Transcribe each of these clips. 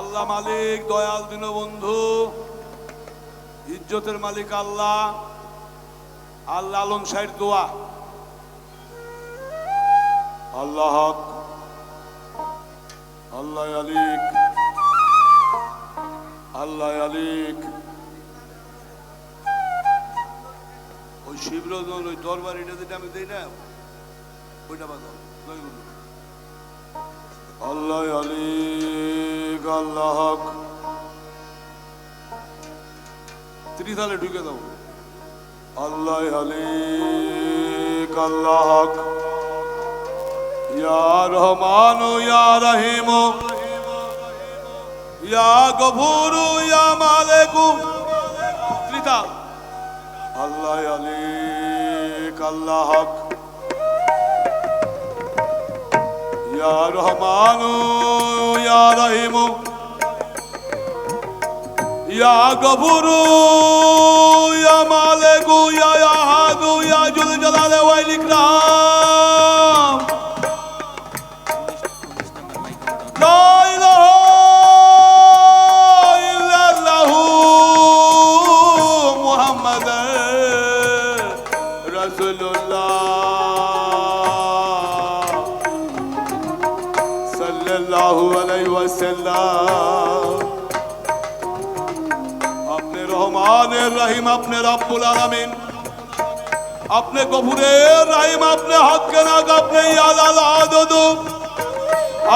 আল্লাহ মালিক, দয়াল দীনবন্ধু, ইজ্জতের মালিক আল্লাহ আল্লাহ আলম সাহের দোয়া। আল্লাহ হক, আল্লাহ আলিক আল্লাহ আলিক ওই শিবরজন ওই দরবারিটা যেটা আমি দিই না, ওইটা জয়গুরু আল্লাহ আলিক, আল্লাহ হক। ত্রিতালে ঢুকে দাও। আল্লাহ আলিক, আল্লাহ হক। ইয়া রহমান, ইয়া রহিম। ইয়া গফুরু, ইয়া মালিকু। ত্রিতাল আল্লাহ আলিক, আল্লাহ হক। ইয়া রহমান ইয়া রহিম ইয়া গফুরু ইয়া মালিকু ইয়া আহাদু ইয়া জুল জালালি আপনি রব্বুল আলামিন। আপনি গফুরের রহিম, আপনি হকের হক আপনি ইয়ালাল আদদ।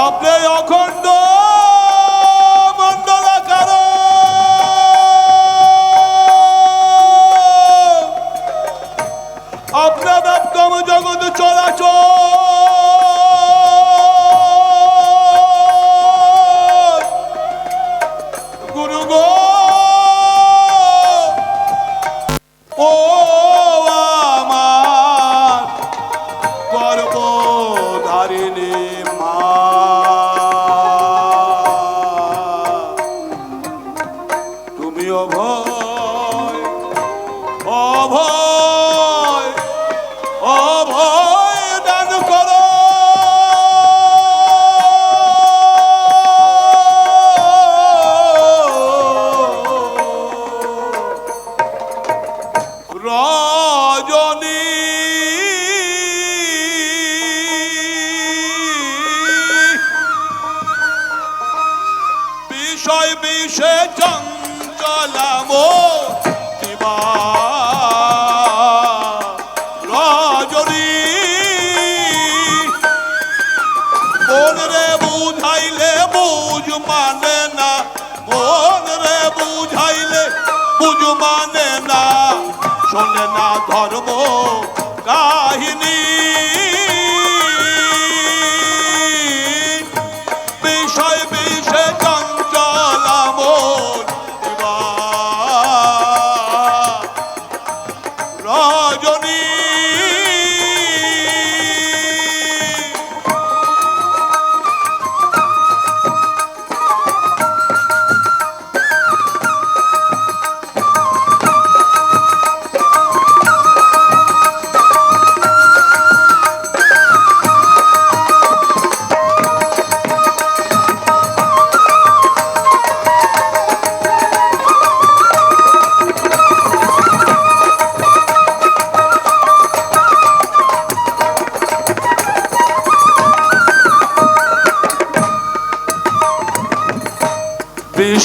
আপনি অখণ্ড মণ্ডলাকার। আপনার ব্যাপ্তম জগৎ চলাচল। অভয় অভয় রজনী বিষয় বিষে চঞ্চলাম বুঝ মানে না শোনে না ধর্ম কাহিনী। বিষয় বিষে চঞ্চল রজনী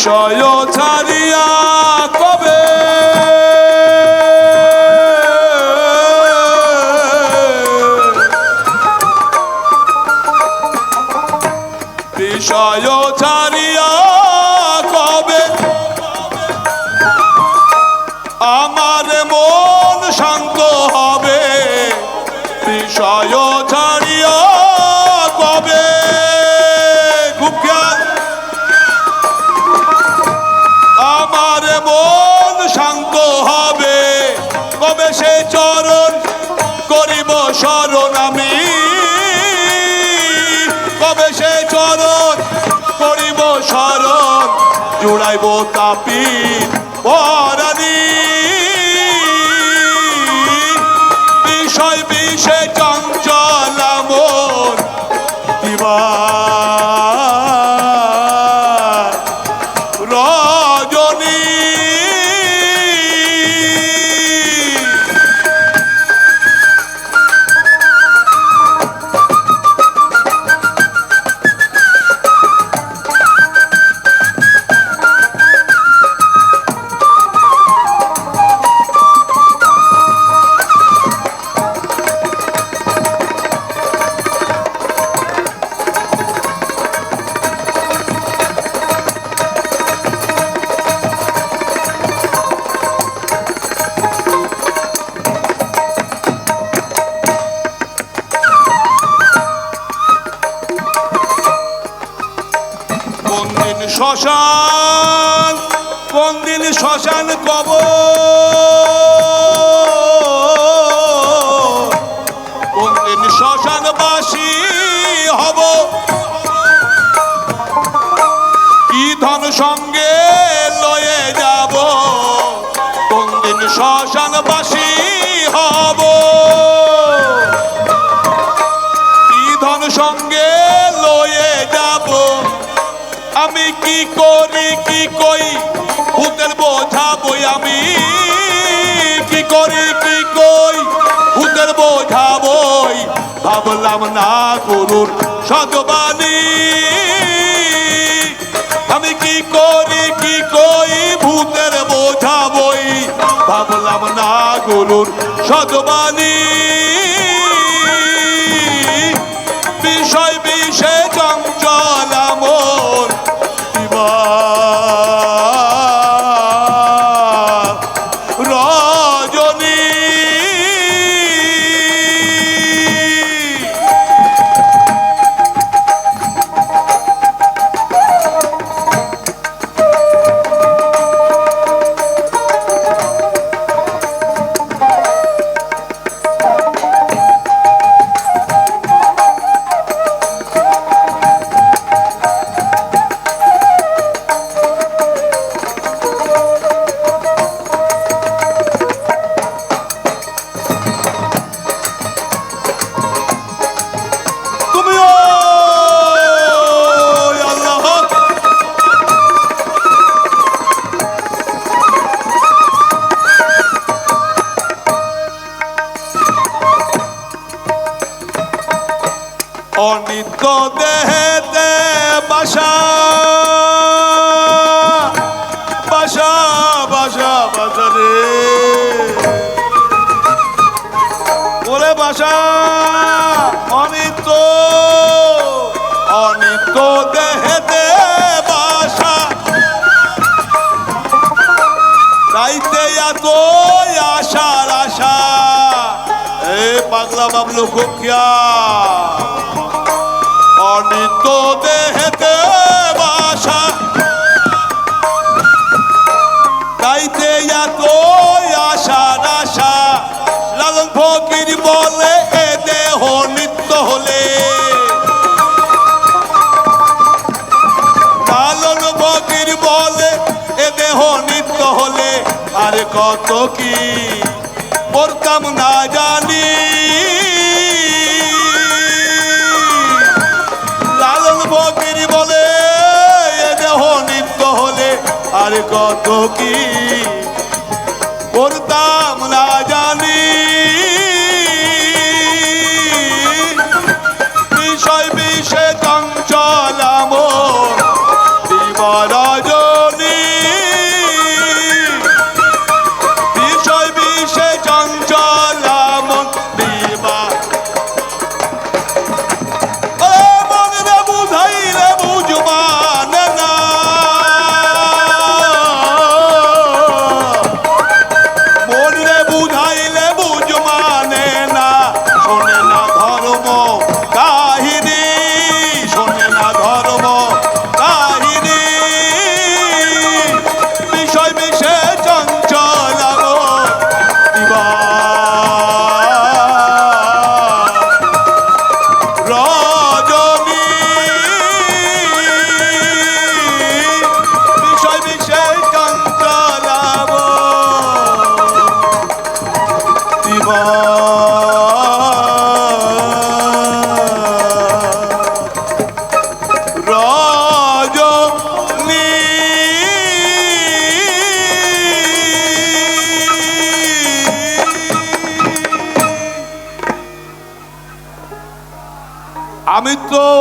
বিষয় ছাড়িয়া কবে? বিষয় কবে? আমার মন শান্ত হবে। বিষয় জুড়াইব তাপি পরাণী কোন দিন শ্মশান কব সঙ্গে লয়ে যাব? কোন দিন শ্মশানবাসী হব। কি ধন সঙ্গে লয়ে যাব? আমি কি করি, কি কই? ভূতের বোঝা বই আমি। কি করি, কি কই? ভূতের বোঝা বই ভাবলাম না করুন সদবাণী আমি কি করি, কি কই? ভূতের বোঝা বই ভাবলাম না গরুর সদবাণী অনিত্য দেহেতে বাসা। বাসা বাসা বাসা রে। ওরে বাসা, অনিত্য অনিত্য দেহেতে বাসা। গাইতে এত আশার আশা। এ পাগলা বাবলু খুব খেয়াল। কত কি করতাম না জানি। লালন ফকির বলে দেহ নিত্য হলে আরে কত কি করতাম না জানি। বিষয় বিষে চঞ্চল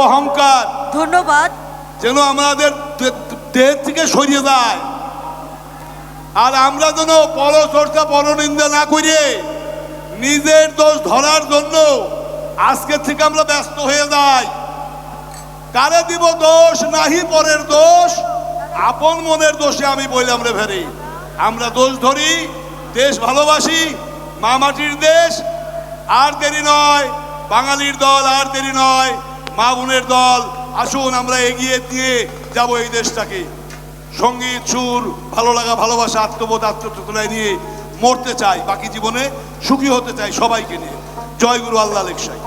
অহংকার ধন্যবাদ। যেন আমাদের দেহ থেকে সরিয়ে যায় আর আমরা যেন পরচর্চা পরনিন্দা না করে নিজের দোষ ধরার জন্য আজকে থেকে আমরা ব্যস্ত হয়ে যাই। কারে দিব দোষ নাহি পরের দোষ? আপন মনের দোষে আমি বললাম রে ফেরি আমরা দোষ ধরি দেশ ভালোবাসি মা মাটির দেশ আর দেরি নয় বাঙালির দল আর দেরি নয়। মা বোনের দল, আসুন আমরা এগিয়ে দিয়ে যাব এই দেশটাকে। সংগীত, সুর, ভালো লাগা, ভালোবাসা, আত্মবোধ, আত্মচেতনায় নিয়ে মরতে চাই, বাকি জীবনে সুখী হতে চাই সবাইকে নিয়ে। জয় গুরু আল্লাহ লেকসাই।